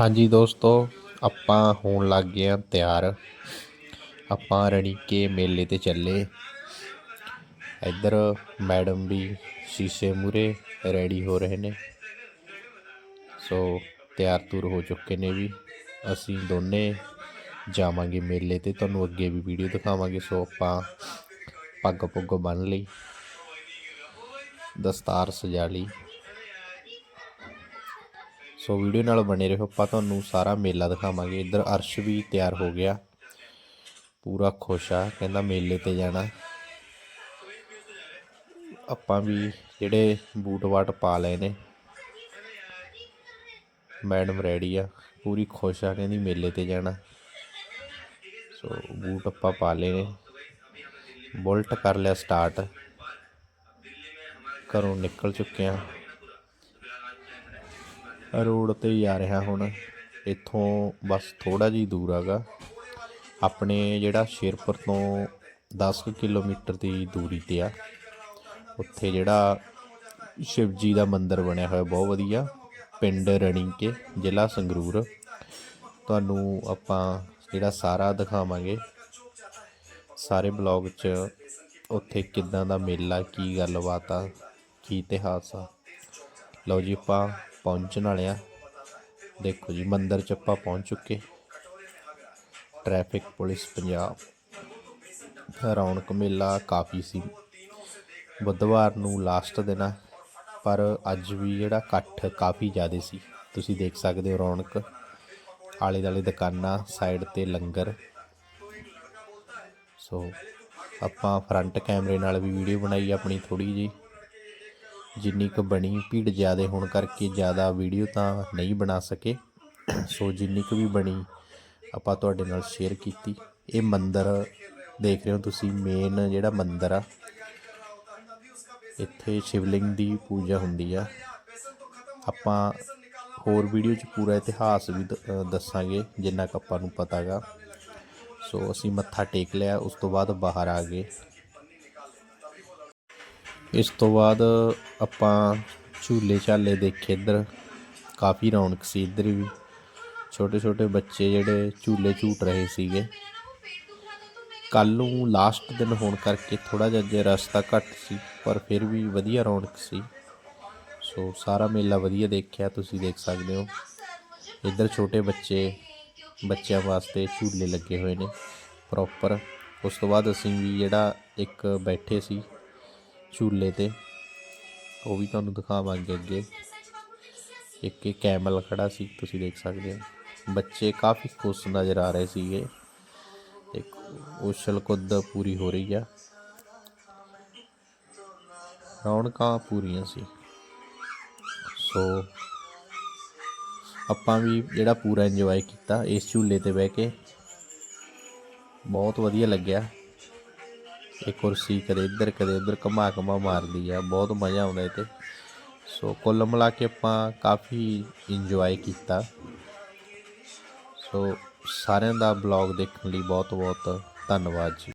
ਹਾਂਜੀ ਦੋਸਤੋ, ਆਪਾਂ ਹੋਣ ਲੱਗ ਗਏ ਆ ਤਿਆਰ। ਆਪਾਂ ਰਣੀਕੇ ਮੇਲੇ ਤੇ ਚੱਲੇ। ਇੱਧਰ ਮੈਡਮ ਵੀ ਸ਼ੀਸ਼ੇ ਮੂਰੇ ਰੈਡੀ ਹੋ ਰਹੇ ਨੇ। ਸੋ ਤਿਆਰ ਤੁਰ ਹੋ ਚੁੱਕੇ ਨੇ ਵੀ। ਅਸੀਂ ਦੋਨੇ ਜਾਵਾਂਗੇ ਮੇਲੇ ਤੇ। ਤੁਹਾਨੂੰ ਅੱਗੇ ਵੀ ਵੀਡੀਓ ਦਿਖਾਵਾਂਗੇ। ਸੋ ਆਪਾਂ ਪੱਗ ਪੁੱਗ ਬੰਨ ਲਈ। ਦਸਤਾਰ ਸਜਾ ਲਈ। ਸੋ ਵੀਡੀਓ ਨਾਲ ਬਣੇ ਰਹੋ। ਆਪਾਂ ਤੁਹਾਨੂੰ ਸਾਰਾ ਮੇਲਾ ਦਿਖਾਵਾਂਗੇ। ਇੱਧਰ ਅਰਸ਼ ਵੀ ਤਿਆਰ ਹੋ ਗਿਆ। ਪੂਰਾ ਖੁਸ਼ ਆ। ਕਹਿੰਦਾ ਮੇਲੇ ਤੇ ਜਾਣਾ। ਆਪਾਂ ਵੀ ਜਿਹੜੇ ਬੂਟ ਵਾਟ ਪਾ ਲਏ ਨੇ। ਮੈਡਮ ਰੈਡੀ ਆ। ਪੂਰੀ ਖੁਸ਼ ਆ। ਕਹਿੰਦੀ ਮੇਲੇ ਤੇ ਜਾਣਾ। ਸੋ ਬੂਟ ਆਪਾਂ ਪਾ ਲਏ ਨੇ। ਬੁਲਟ ਕਰ ਲਿਆ ਸਟਾਰਟ। ਘਰੋਂ ਨਿਕਲ ਚੁੱਕੇ ਆ। ਰੋਡ ਤੇ ਹੀ ਆ ਰਿਹਾ ਹੁਣ। ਇੱਥੋਂ ਬਸ ਥੋੜਾ ਜਿਹਾ ਦੂਰ ਹੈਗਾ। ਆਪਣੇ ਜਿਹੜਾ ਸ਼ੇਰਪੁਰ ਤੋਂ 10 ਕੁ ਕਿਲੋਮੀਟਰ ਦੀ ਦੂਰੀ ਤੇ ਆ। ਉੱਥੇ ਜਿਹੜਾ ਸ਼ਿਵ ਜੀ ਦਾ ਮੰਦਿਰ ਬਣਿਆ ਹੋਇਆ ਬਹੁਤ ਵਧੀਆ। ਪਿੰਡ ਰਣੀਕੇ, ਜ਼ਿਲ੍ਹਾ ਸੰਗਰੂਰ। ਤੁਹਾਨੂੰ ਆਪਾਂ ਜਿਹੜਾ ਸਾਰਾ ਦਿਖਾਵਾਂਗੇ। ਸਾਰੇ ਬਲੌਗ 'ਚ ਉੱਥੇ ਕਿੱਦਾਂ ਦਾ ਮੇਲਾ, ਕੀ ਗੱਲਬਾਤ ਆ, ਕੀ ਇਤਿਹਾਸ ਆ। ਲਓ ਜੀ ਆਪਾਂ ਪਹੁੰਚਣ ਵਾਲੇ ਆ। ਦੇਖੋ ਜੀ, ਮੰਦਰ 'ਚ ਆਪਾਂ ਪਹੁੰਚ ਚੁੱਕੇ। ਟ੍ਰੈਫਿਕ ਪੁਲਿਸ ਪੰਜਾਬ, ਰੌਣਕ ਮੇਲਾ ਕਾਫੀ ਸੀ। ਬੁੱਧਵਾਰ ਨੂੰ ਲਾਸਟ ਦਿਨ ਆ, ਪਰ ਅੱਜ ਵੀ ਜਿਹੜਾ ਇਕੱਠ ਕਾਫੀ ਜ਼ਿਆਦਾ ਸੀ। ਤੁਸੀਂ ਦੇਖ ਸਕਦੇ ਹੋ ਰੌਣਕ। ਆਲੇ ਦਾਲੇ ਦੁਕਾਨਾਂ ਸਾਈਡ ਤੇ ਲੰਗਰ। ਸੋ ਆਪਾਂ ਫਰੰਟ ਕੈਮਰੇ ਨਾਲ ਵੀ ਵੀਡੀਓ ਬਣਾਈ ਆਪਣੀ ਥੋੜੀ ਜੀ ਜਿੰਨੀ ਕੁ ਬਣੀ ਭੀੜ ਜ਼ਿਆਦਾ ਹੋਣ ਕਰਕੇ ਜ਼ਿਆਦਾ ਵੀਡੀਓ ਤਾਂ ਨਹੀਂ ਬਣਾ ਸਕੇ। ਸੋ ਜਿੰਨੀ ਕੁ ਵੀ ਬਣੀ ਆਪਾਂ ਤੁਹਾਡੇ ਨਾਲ ਸ਼ੇਅਰ ਕੀਤੀ। ਇਹ ਮੰਦਰ ਦੇਖ ਰਹੇ ਹੋ ਤੁਸੀਂ ਮੇਨ ਜਿਹੜਾ ਮੰਦਰ ਆ, ਇੱਥੇ ਸ਼ਿਵਲਿੰਗ ਦੀ ਪੂਜਾ ਹੁੰਦੀ ਆ। ਆਪਾਂ ਹੋਰ ਵੀਡੀਓ 'ਚ ਪੂਰਾ ਇਤਿਹਾਸ ਵੀ ਦ- ਦੱਸਾਂਗੇ, ਜਿੰਨਾ ਕੁ ਆਪਾਂ ਨੂੰ ਪਤਾਗਾ। ਸੋ ਅਸੀਂ ਮੱਥਾ ਟੇਕ ਲਿਆ, ਉਸ ਤੋਂ ਬਾਅਦ ਬਾਹਰ ਆ ਗਏ। ਇਸ ਤੋਂ ਬਾਅਦ ਆਪਾਂ ਝੂਲੇ ਝਾਲੇ ਦੇਖੇ ਇੱਧਰ, ਕਾਫੀ ਰੌਣਕ ਸੀ ਇੱਧਰ ਵੀ। ਛੋਟੇ ਛੋਟੇ ਬੱਚੇ ਜਿਹੜੇ ਝੂਲੇ ਝੂਟ ਰਹੇ ਸੀਗੇ। ਕੱਲ ਨੂੰ ਲਾਸਟ ਦਿਨ ਹੋਣ ਕਰਕੇ ਥੋੜਾ ਜਿਹਾ ਜੇ ਰਸਤਾ ਘੱਟ ਸੀ, ਪਰ ਫਿਰ ਵੀ ਵਧੀਆ ਰੌਣਕ ਸੀ। ਸੋ ਸਾਰਾ ਮੇਲਾ ਵਧੀਆ ਦੇਖਿਆ, ਤੁਸੀਂ ਦੇਖ ਸਕਦੇ ਹੋ। ਇੱਧਰ ਛੋਟੇ ਬੱਚੇ, ਬੱਚਿਆਂ ਵਾਸਤੇ ਝੂਲੇ ਲੱਗੇ ਹੋਏ ਨੇ ਪ੍ਰੋਪਰ ਉਸ ਤੋਂ ਬਾਅਦ ਅਸੀਂ ਵੀ ਜਿਹੜਾ ਇੱਕ ਬੈਠੇ ਸੀ ਝੂਲੇ ਤੇ। ਉਹ ਵੀ ਤੁਹਾਨੂੰ ਦਿਖਾਵਾਂਗੇ ਅੱਗੇ। ਇੱਕ ਇੱਕ ਕੈਮਲ ਖੜਾ ਸੀ, ਤੁਸੀਂ ਦੇਖ ਸਕਦੇ ਹੋ। ਬੱਚੇ ਕਾਫੀ ਖੁਸ਼ ਨਜ਼ਰ ਆ ਰਹੇ ਸੀਗੇ। ਇੱਕ ਉਛਲ ਕੁੱਦ ਪੂਰੀ ਹੋ ਰਹੀ ਆ। ਰੌਣਕਾਂ ਪੂਰੀਆਂ ਸੀ। ਸੋ ਆਪਾਂ ਵੀ ਜਿਹੜਾ ਪੂਰਾ ਇੰਜੋਏ ਕੀਤਾ, ਇਸ ਝੂਲੇ ਤੇ ਬਹਿ ਕੇ। ਬਹੁਤ ਵਧੀਆ ਲੱਗਿਆ। ਇਹ ਕੁਰਸੀ ਕਦੇ ਇੱਧਰ, ਕਦੇ ਉੱਧਰ ਘਮਾ ਘਮਾ ਮਾਰਦੀ ਆ। ਬਹੁਤ ਮਜ਼ਾ ਆਉਂਦਾ ਇਹ ਤੇ। ਸੋ ਕੁੱਲ ਮਿਲਾ ਕੇ ਆਪਾਂ ਕਾਫੀ ਇੰਜੋਏ ਕੀਤਾ। ਸੋ ਸਾਰਿਆਂ ਦਾ ਬਲੌਗ ਦੇਖਣ ਲਈ ਬਹੁਤ ਬਹੁਤ ਧੰਨਵਾਦ ਜੀ।